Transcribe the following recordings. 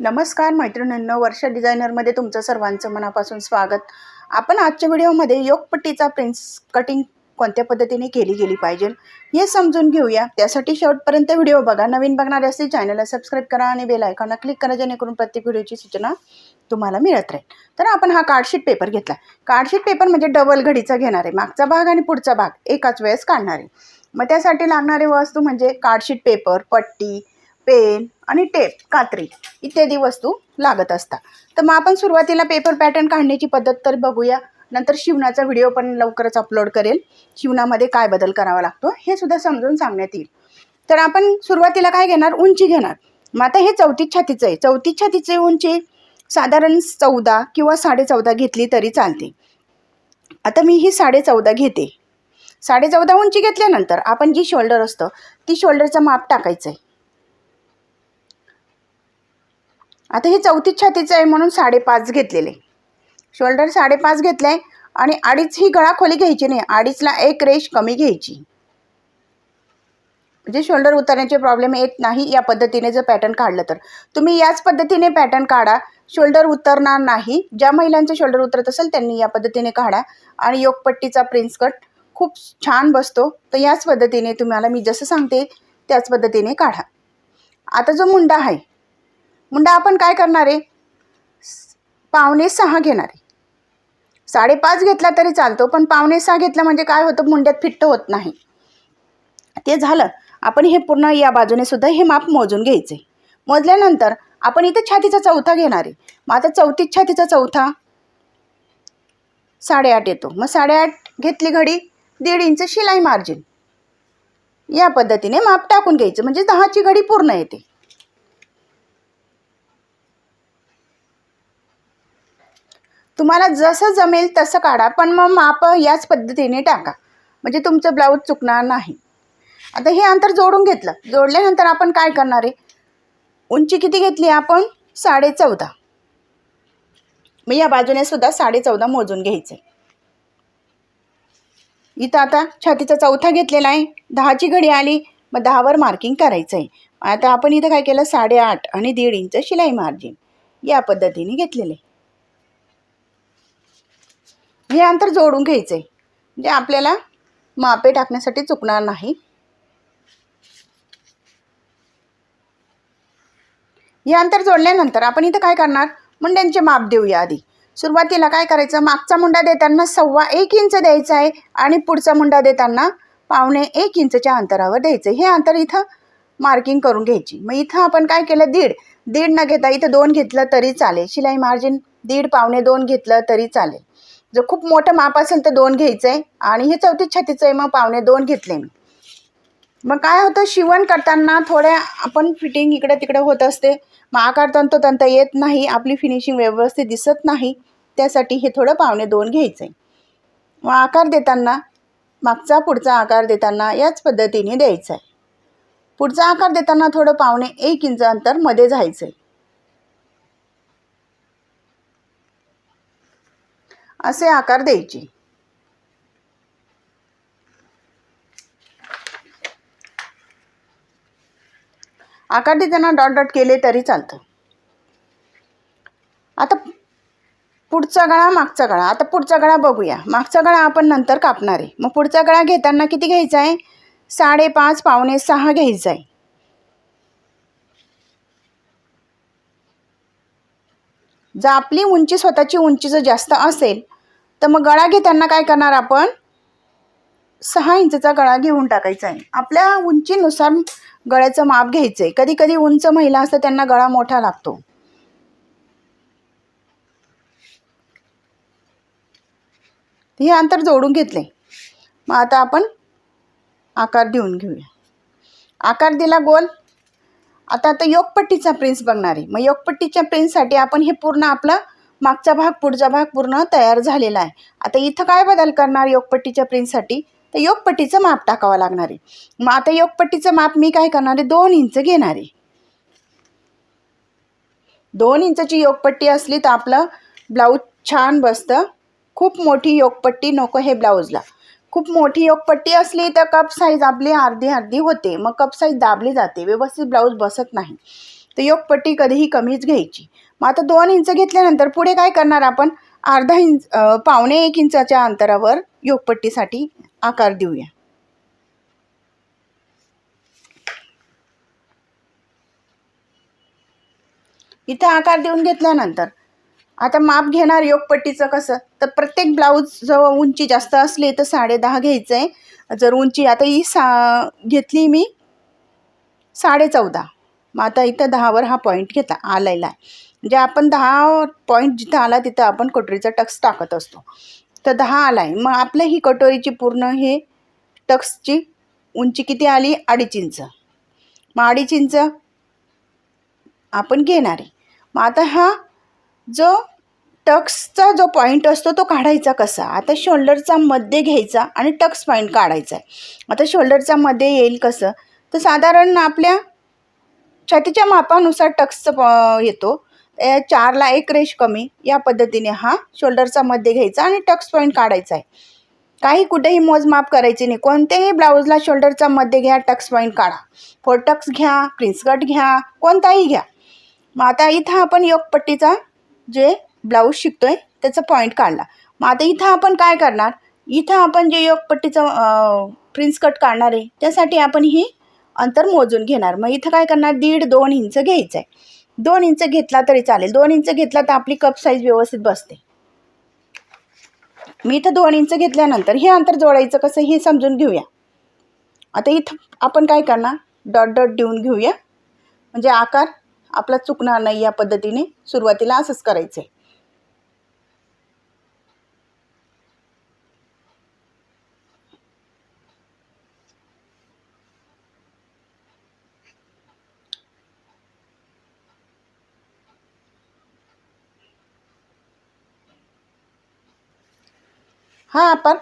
नमस्कार मैत्रिणींनो वर्षा डिझायनरमध्ये तुमचं सर्वांचं मनापासून स्वागत. आपण आजच्या व्हिडिओमध्ये योगपट्टीचा प्रिन्स कटिंग कोणत्या पद्धतीने केली गेली पाहिजे हे समजून घेऊया. त्यासाठी शेवटपर्यंत व्हिडिओ बघा. नवीन बघणारे असतील चॅनलला सबस्क्राईब करा आणि बेल आयकॉनला क्लिक करा जेणेकरून प्रत्येक व्हिडिओची सूचना तुम्हाला मिळत राहील. तर आपण हा कार्डशीट पेपर घेतला. कार्डशीट पेपर म्हणजे डबल घडीचा घेणार आहे. मागचा भाग आणि पुढचा भाग एकाच वेळेस काढणार आहे. मग त्यासाठी लागणारे वस्तू म्हणजे कार्डशीट पेपर पट्टी पेन आणि टेप कात्री इत्यादी वस्तू लागत असतात. तर मग आपण सुरुवातीला पेपर पॅटर्न काढण्याची पद्धत तर बघूया. नंतर शिवणाचा व्हिडिओ पण लवकरच अपलोड करेल. शिवणामध्ये काय बदल करावा लागतो हे सुद्धा समजून सांगण्यात येईल. तर आपण सुरुवातीला काय घेणार? उंची घेणार. मग आता हे चौतीस छातीचं आहे. चौतीस छातीची उंची साधारण चौदा किंवा साडेचौदा घेतली तरी चालते. आता मी ही साडेचौदा घेते. साडेचौदा उंची घेतल्यानंतर आपण जी शोल्डर असतं ती शोल्डरचं माप टाकायचं आहे आता हे चौथीच छातीचं आहे म्हणून साडेपाच घेतलेले. शोल्डर साडेपाच घेतलं आहे आणि अडीच ही गळा खोली घ्यायची नाही. अडीचला एक रेश कमी घ्यायची. म्हणजे शोल्डर उतरण्याचे प्रॉब्लेम येत नाही या पद्धतीने जर पॅटर्न काढलं तर. तुम्ही याच पद्धतीने पॅटर्न काढा. शोल्डर उतरणार नाही. ज्या महिलांचं शोल्डर उतरत असेल त्यांनी या पद्धतीने काढा. आणि योगपट्टीचा प्रिन्स कट खूप छान बसतो. तर याच पद्धतीने तुम्हाला मी जसं सांगते त्याच पद्धतीने काढा. आता जो मुंडा आहे मुंडा आपण काय करणार आहे? पावणे सहा घेणार आहे. साडेपाच घेतला तरी चालतो पण पावणे सहा घेतला म्हणजे काय होतं? मुंड्यात फिट्ट होत नाही. ते झालं. आपण हे पूर्ण या बाजूने सुद्धा हे माप मोजून घ्यायचे. मोजल्यानंतर आपण इथे छातीचा चौथा घेणार आहे. मग आता चौथीत छातीचा चौथा साडेआठ येतो. मग साडेआठ घेतली घडी दीड इंच शिलाई मार्जिन. या पद्धतीने माप टाकून घ्यायचं. म्हणजे दहाची घडी पूर्ण येते. तुम्हाला जसं जमेल तसं काढा पण मग माप याच पद्धतीने टाका. म्हणजे तुमचं ब्लाऊज चुकणार नाही. आता हे अंतर जोडून घेतलं. जोडल्यानंतर आपण काय करणार आहे? उंची किती घेतली आपण? साडे चौदा मग या बाजूने सुद्धा साडे चौदा मोजून घ्यायचं. इथं आता छातीचा चौथा घेतलेला आहे. दहाची घडी आली. मग दहावर मार्किंग करायचं आहे आता आपण इथं काय केलं? साडेआठ आणि दीड इंच शिलाई मार्जिन या पद्धतीने घेतलेलं आहे. हे अंतर जोडून घ्यायचं आहे म्हणजे आपल्याला मापे टाकण्यासाठी चुकणार नाही. हे अंतर जोडल्यानंतर आपण इथं काय करणार? मुंड्यांचे माप देऊया आधी. सुरुवातीला काय करायचं? मागचा मुंडा देताना सव्वा एक इंच द्यायचा आहे आणि पुढचा मुंडा देताना पावणे एक इंचच्या अंतरावर द्यायचं. हे अंतर इथं मार्किंग करून घ्यायची. मग इथं आपण काय केलं? दीड. दीड न घेता इथं दोन घेतलं तरी चालेल. शिलाई मार्जिन दीड पावणे दोन घेतलं तरी चालेल. जर खूप मोठं माप असेल तर दोन घ्यायचं आहे आणि हे चौथीच छातीचं आहे मग पावणे दोन घेतले मी. मग काय होतं शिवण करताना थोड्या आपण फिटिंग इकडे तिकडे होत असते. मग आकार तंतोतंत येत नाही आपली फिनिशिंग व्यवस्थित दिसत नाही. त्यासाठी हे थोडं पावणे दोन घ्यायचं आहे मग आकार देताना मागचा पुढचा आकार देताना याच पद्धतीने द्यायचा आहे पुढचा आकार देताना थोडं पावणे एक इंच अंतरमध्ये जायचं आहे असे आकार द्यायचे. आकार देताना डॉट डॉट केले तरी चालतं. आता पुढचा गळा मागचा गळा. आता पुढचा गळा बघूया. मागचा गळा आपण नंतर कापणार आहे. मग पुढचा गळा घेताना किती घ्यायचा आहे? साडेपाच पावणे सहा घ्यायचा आहे. जर आपली उंची स्वतःची उंची जर जास्त असेल तर मग गळा घेताना काय करणार आपण? सहा इंचचा गळा घेऊन टाकायचा आहे. आपल्या उंचीनुसार गळ्याचं माप घ्यायचं आहे. कधी कधी उंच महिला असतं त्यांना गळा मोठा लागतो. हे अंतर जोडून घेतले मग आता आपण आकार देऊन घेऊया. आकार दिला गोल. आता आता योगपट्टीचा प्रिन्स बघणार आहे. मग योगपट्टीच्या प्रिन्ससाठी आपण हे पूर्ण आपला मागचा भाग पुढचा भाग पूर्ण तयार झालेला आहे. आता इथं काय बदल करणार योगपट्टीच्या प्रिन्ससाठी तर योगपट्टीचं माप टाकावं लागणार आहे. मग आता योगपट्टीचं माप मी काय करणार आहे? दोन इंच घेणार आहे. दोन इंचची योगपट्टी असली तर आपलं ब्लाऊज छान बसतं. खूप मोठी योगपट्टी नको हे ब्लाऊजला खूप मोठी योगपट्टी असली तर कप साईज आपली अर्धी अर्धी होते. मग कप साईज दाबली जाते. व्यवस्थित ब्लाऊज बसत नाही. तर योगपट्टी कधीही कमीच घ्यायची. मग आता दोन इंच घेतल्यानंतर पुढे काय करणार आपण? अर्धा इंच पावणे एक इंचाच्या अंतरावर योगपट्टीसाठी आकार देऊया. इथं आकार देऊन घेतल्यानंतर आता माप घेणार योगपट्टीचं कसं? तर प्रत्येक ब्लाऊज जवळ उंची जास्त असली तर साडे दहा घ्यायचं आहे जर उंची आता ही सा घेतली मी साडे चौदा. मग आता इथं दहावर हा पॉईंट घेता आलेला आहे म्हणजे आपण दहा पॉईंट जिथं आला तिथं आपण कटोरीचा टक्स टाकत असतो. तर दहा आला आहे मग आपल्या ही कटोरीची पूर्ण हे टक्सची उंची किती आली? अडीच इंच. मग अडीच इंच आपण घेणार. आहे मग आता हा जो टक्सचा जो पॉईंट असतो तो काढायचा कसा? आता शोल्डरचा मध्ये घ्यायचा आणि टक्स पॉईंट काढायचा आहे. आता शोल्डरचा मध्ये येईल कसं? तर साधारण आपल्या छातीच्या मापानुसार टक्सचं प येतो. ए, चारला एक रेश कमी या पद्धतीने हा शोल्डरचा मध्ये घ्यायचा आणि टक्स पॉईंट काढायचा आहे. काही कुठेही मोजमाप करायची नाही. कोणत्याही ब्लाऊजला शोल्डरचा मध्ये घ्या टक्स पॉईंट काढा. फोर टक्स घ्या प्रिन्सकट घ्या कोणताही घ्या. मग आता इथं आपण योगपट्टीचा जे ब्लाऊज शिकतोय त्याचा पॉईंट काढला. मग आता इथं आपण काय करणार? इथं आपण जे योगपट्टीचं प्रिन्स कट काढणार आहे त्यासाठी आपण ही अंतर मोजून घेणार. मग इथं काय करणार? दीड दोन इंच घ्यायचं आहे दोन इंच घेतला तरी चालेल. दोन इंच घेतला तर आपली कप साईज व्यवस्थित बसते. मी इथं दोन इंच घेतल्यानंतर हे अंतर जोडायचं कसं हे समजून घेऊया. आता इथं आपण काय करणार? डॉट डॉट देऊन घेऊया. म्हणजे आकार आपला चुकणार नाही या पद्धतीने सुरुवातीला असंच करायचं आहे हा आपण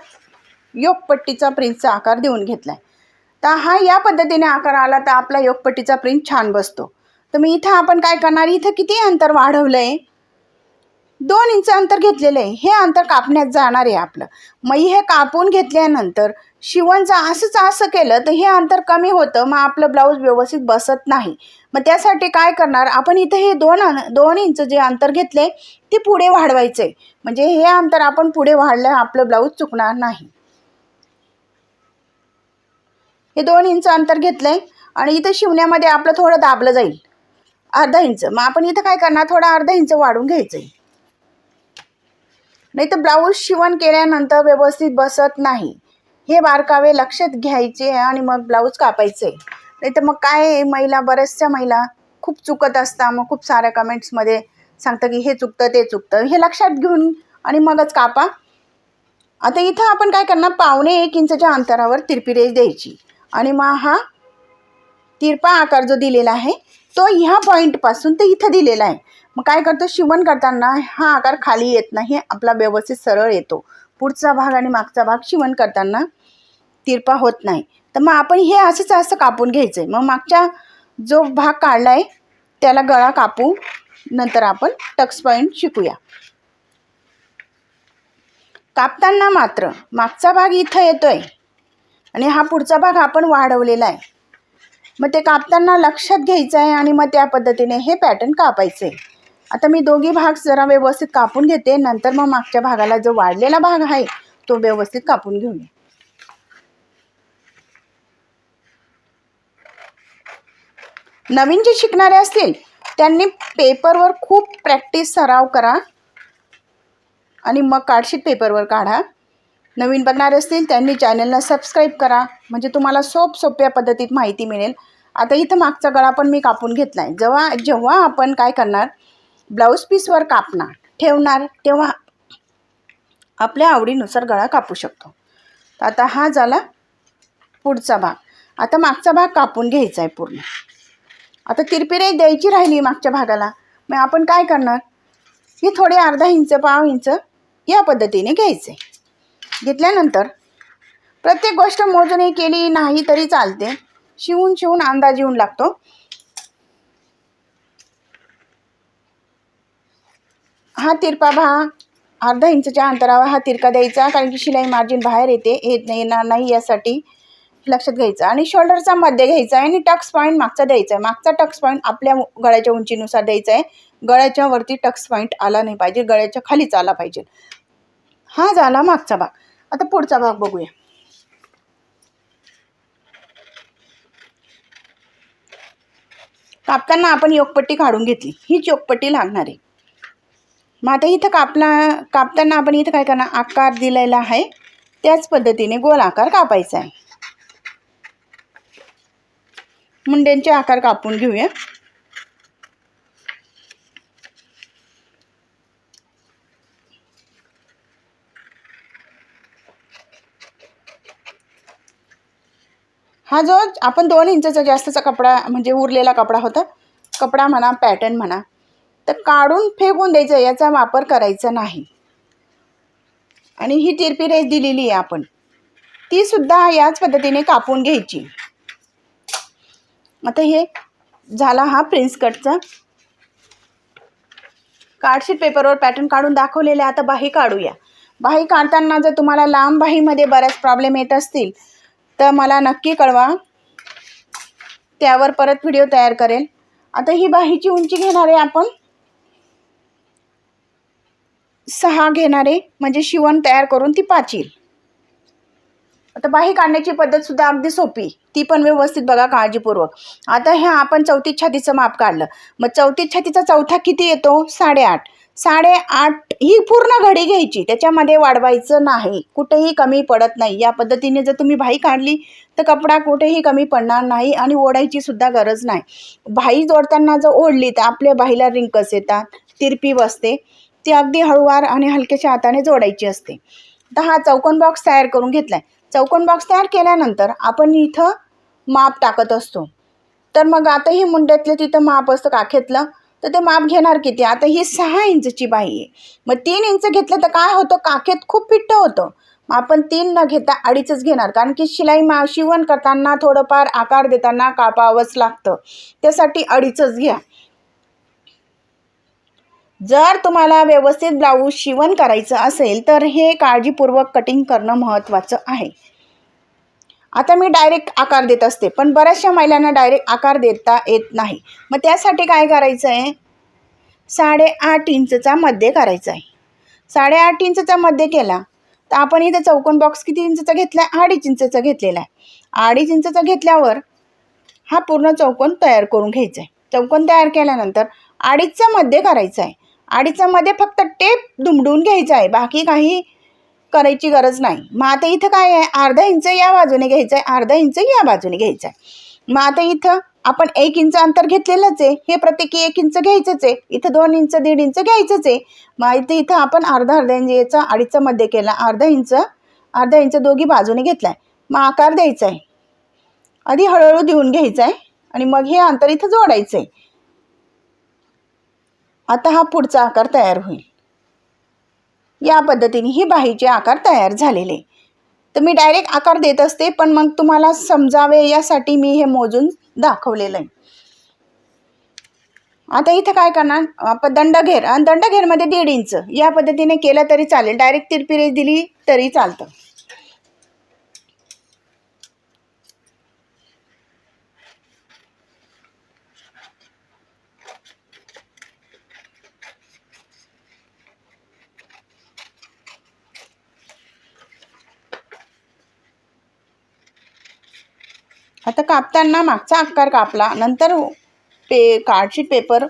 योगपट्टीचा प्रिंटचा आकार देऊन घेतला आहे तर हा या पद्धतीने आकार आला तर आपला योगपट्टीचा प्रिंट छान बसतो. तर मी इथं आपण काय करणार? इथं किती अंतर वाढवलं आहे दोन इंच अंतर घेतलेलं आहे. हे अंतर कापण्यात जाणार आहे आपलं. मग हे कापून घेतल्यानंतर शिवणचं असंच असं केलं तर हे अंतर कमी होतं. मग आपलं ब्लाऊज व्यवस्थित बसत नाही. मग त्यासाठी काय करणार? आपण इथं हे दोन अन- दोन इंच जे अंतर घेतले ते पुढे वाढवायचं आहे म्हणजे हे अंतर आपण पुढे वाढलं आपलं ब्लाऊज चुकणार नाही. हे दोन इंच अंतर घेतलं आहे आणि इथं शिवण्यामध्ये आपलं थोडं दाबलं जाईल. अर्धा इंच. मग आपण इथं काय करणार? थोडं अर्धा इंच वाढून घ्यायचं आहे नाही तर ब्लाऊज शिवण केल्यानंतर व्यवस्थित बसत नाही. हे बारकावे लक्षात घ्यायचे आणि मग ब्लाऊज कापायचे नाही तर मग काय महिला बऱ्याचशा महिला खूप चुकत असतात. मग खूप साऱ्या कमेंट्समध्ये सांगतं की हे चुकतं ते चुकतं. हे लक्षात घेऊन आणि मगच कापा. आता इथं आपण काय करणार? पावणे एक इंचच्या अंतरावर तिरपी रेष द्यायची. आणि मग हा तिरपा आकार जो दिलेला आहे तो ह्या पॉईंटपासून ते इथं दिलेला आहे. मग काय करतो? शिवण करताना हा आकार खाली येत नाही आपला व्यवस्थित सरळ येतो. पुढचा भाग आणि मागचा भाग शिवण करताना तिरपा होत नाही. तर मग आपण हे असंच असं कापून घ्यायचं आहे मग मागच्या जो भाग काढला आहे त्याला गळा कापू नंतर आपण टक्स पॉईंट शिकूया. कापताना मात्र मागचा भाग इथं येतोय. आणि हा पुढचा भाग आपण वाढवलेला आहे. मग ते कापताना लक्षात घ्यायचं आहे आणि मग त्या पद्धतीने हे पॅटर्न कापायचं. आता मी दोघी भाग जरा व्यवस्थित कापून घेते नंतर मग मागच्या भागाला जो वाढलेला भाग आहे तो व्यवस्थित कापून घेऊन नवीन जे शिकणारे असतील त्यांनी पेपरवर खूप प्रॅक्टिस सराव करा आणि मग कार्डशीट पेपरवर काढा. नवीन बघणारे असतील त्यांनी चॅनलला सबस्क्राईब करा. म्हणजे तुम्हाला सोप सोप्या पद्धतीत माहिती मिळेल. आता इथं मागचा गळा पण मी कापून घेतला आहे जेव्हा जेव्हा आपण काय करणार ब्लाऊज पीसवर कापणार ठेवणार तेव्हा आपल्या आवडीनुसार गळा कापू शकतो. आता हा झाला पुढचा भाग. आता मागचा भाग कापून घ्यायचा आहे पूर्ण. आता तिरपिरे द्यायची राहिली मागच्या भागाला. मग आपण काय करणार? ही थोडे अर्धा इंच पाव इंच या पद्धतीने घ्यायचे घेतल्यानंतर प्रत्येक गोष्ट मोजणी केली नाही तरी चालते. शिवून शिवून अंदाज येऊन लागतो. हा तिरपा भाग अर्धा इंचच्या अंतरावर हा तिरका द्यायचा कारण की शिलाई मार्जिन बाहेर येते येत नाही येणार नाही यासाठी लक्षात घ्यायचं. आणि शोल्डरचा मध्य घ्यायचा आहे आणि टक्स पॉईंट मागचा द्यायचा आहे. मागचा टक्स पॉईंट आपल्या गळ्याच्या उंचीनुसार द्यायचा आहे. गळ्याच्या वरती टक्स पॉईंट आला नाही पाहिजे गळ्याच्या खालीच आला पाहिजे. हा झाला मागचा भाग. आता पुढचा भाग बघूया. कापताना आपण योगपट्टी काढून घेतली. हीच योगपट्टी लागणार आहे. मग आता इथं कापला कापताना आपण इथं काय करणार? आकार दिलेला आहे. त्याच पद्धतीने गोल आकार कापायचा आहे. मुंड्यांचे आकार कापून घेऊया. हा जो आपण दोन इंचाचा जास्तचा कपडा म्हणजे उरलेला कपडा होता कपडा म्हणा पॅटर्न म्हणा तर काढून फेकून द्यायचं याचा वापर करायचा नाही. आणि ही तिरपी रेस दिलेली आहे आपण. ती सुद्धा याच पद्धतीने कापून घ्यायची. आता हे झाला हा प्रिन्स कटचा. कार्डशीट पेपरवर पॅटर्न काढून दाखवलेले आता बाही काढूया. बाही काढताना जर तुम्हाला लांब बाहीमध्ये बऱ्याच प्रॉब्लेम येत असतील तर मला नक्की कळवा. त्यावर परत व्हिडिओ तयार करेल. आता ही बाहीची उंची घेणार आहे आपण. सहा घेणारे म्हणजे शिवण तयार करून ती पाचील. आता बाही काढण्याची पद्धतसुद्धा अगदी सोपी. ती पण व्यवस्थित बघा काळजीपूर्वक. आता ह्या आपण चौथी छातीचं माप काढलं. मग चौथी छातीचा चौथा किती येतो? साडेआठ. साडेआठ ही पूर्ण घडी घ्यायची. त्याच्यामध्ये वाढवायचं नाही. कुठेही कमी पडत नाही. या पद्धतीने जर तुम्ही भाई काढली तर कपडा कुठेही कमी पडणार नाही आणि ओढायची सुद्धा गरज नाही. भाई जोडताना जर ओढली तर आपल्या बाईला रिंकस येतात? तिरपी बसते. ती अगदी हळूवार आणि हलक्याच्या हाताने जोडायची असते. तर हा चौकोन बॉक्स तयार करून घेतलाय. चौकोन बॉक्स तयार केल्यानंतर आपण इथं माप टाकत असतो. तर मग आता ही मुंड्यातलं तिथं माप असतं काखेतलं तर ते माप घेणार किती? आता ही सहा इंचची बाई आहे. मग तीन इंच घेतलं तर काय होतं? काखेत खूप फिट्ट होतं. मग आपण तीन न घेता अडीचच घेणार. कारण की शिलाई मा शिवण करताना थोडंफार आकार देताना कापावंच लागतं. त्यासाठी अडीचच घ्या. जर तुम्हाला व्यवस्थित ब्लाऊज शिवण करायचं असेल तर हे काळजीपूर्वक कटिंग करणं महत्त्वाचं आहे. आता मी डायरेक्ट आकार देत असते पण बऱ्याचशा महिलांना डायरेक्ट आकार देता येत नाही. मग त्यासाठी काय करायचं आहे? साडेआठ इंचचा मध्ये करायचा आहे. साडेआठ इंचचा मध्ये केला तर आपण इथं चौकोन बॉक्स किती इंचचा घेतला आहे अडीच इंचचा घेतलेला आहे. अडीच इंचचा घेतल्यावर हा पूर्ण चौकोन तयार करून घ्यायचा आहे. चौकोन तयार केल्यानंतर अडीचचा मध्ये करायचा आहे. अडीचामध्ये फक्त टेप दुमडून घ्यायचं आहे. बाकी काही करायची गरज नाही. मग आता इथं काय आहे? अर्धा इंच या बाजूने घ्यायचं आहे. अर्धा इंच या बाजूने घ्यायचं आहे. मग आता इथं आपण एक इंच अंतर घेतलेलंच आहे. हे प्रत्येकी एक इंच घ्यायचंच आहे. इथं दोन इंच दीड इंच घ्यायचंच आहे. मग इथं इथं आपण अर्धा अर्धा इंच याचा अडीचचा मध्ये केला. अर्धा इंच अर्धा इंच दोघी बाजूने घेतला आहे मग आकार द्यायचा आहे. आधी हळूहळू देऊन घ्यायचा आहे. आणि मग हे अंतर इथं जोडायचं आहे. आता हा पुढचा आकार तयार होईल. या पद्धतीने ही बाहीचे आकार तयार झालेले. तर मी डायरेक्ट आकार देत असते पण मग तुम्हाला समजावे यासाठी मी हे मोजून दाखवलेलं आहे. आता इथं काय करणार? आपण दंडघेर आणि दंडघेरमध्ये दीड इंच. या पद्धतीने केलं तरी चालेल. डायरेक्ट तिरपी रेस दिली तरी चालतं. आता कापताना मागचा आकार कापला नंतर पे कार्डशीट पेपर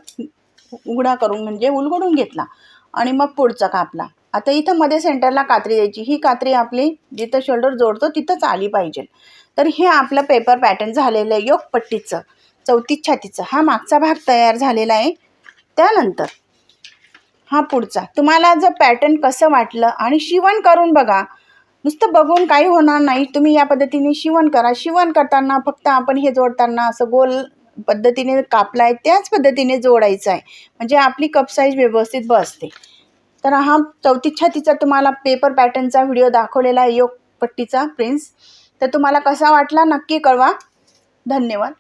उघडा करून म्हणजे उलगडून घेतला आणि मग पुढचा कापला. आता इथं मध्ये सेंटरला कात्री द्यायची. ही कात्री आपली जिथं शोल्डर जोडतो तिथंच आली पाहिजे. तर हे आपलं पेपर पॅटर्न झालेलं आहे योगपट्टीचं चौथी छातीचं. हा मागचा भाग तयार झालेला आहे. त्यानंतर हा पुढचा. तुम्हाला जर पॅटर्न कसं वाटलं आणि शिवण करून बघा नुसतं बघून काही होणार नाही. तुम्ही या पद्धतीने शिवण करा. शिवण करताना फक्त आपण हे जोडताना असं गोल पद्धतीने कापला आहे त्याच पद्धतीने जोडायचं आहे म्हणजे आपली कप साईज व्यवस्थित बसते. तर हा चौथी छातीचा तुम्हाला पेपर पॅटर्नचा व्हिडिओ दाखवलेला आहे योग पट्टीचा प्रिन्स तर तुम्हाला कसा वाटला नक्की कळवा. धन्यवाद.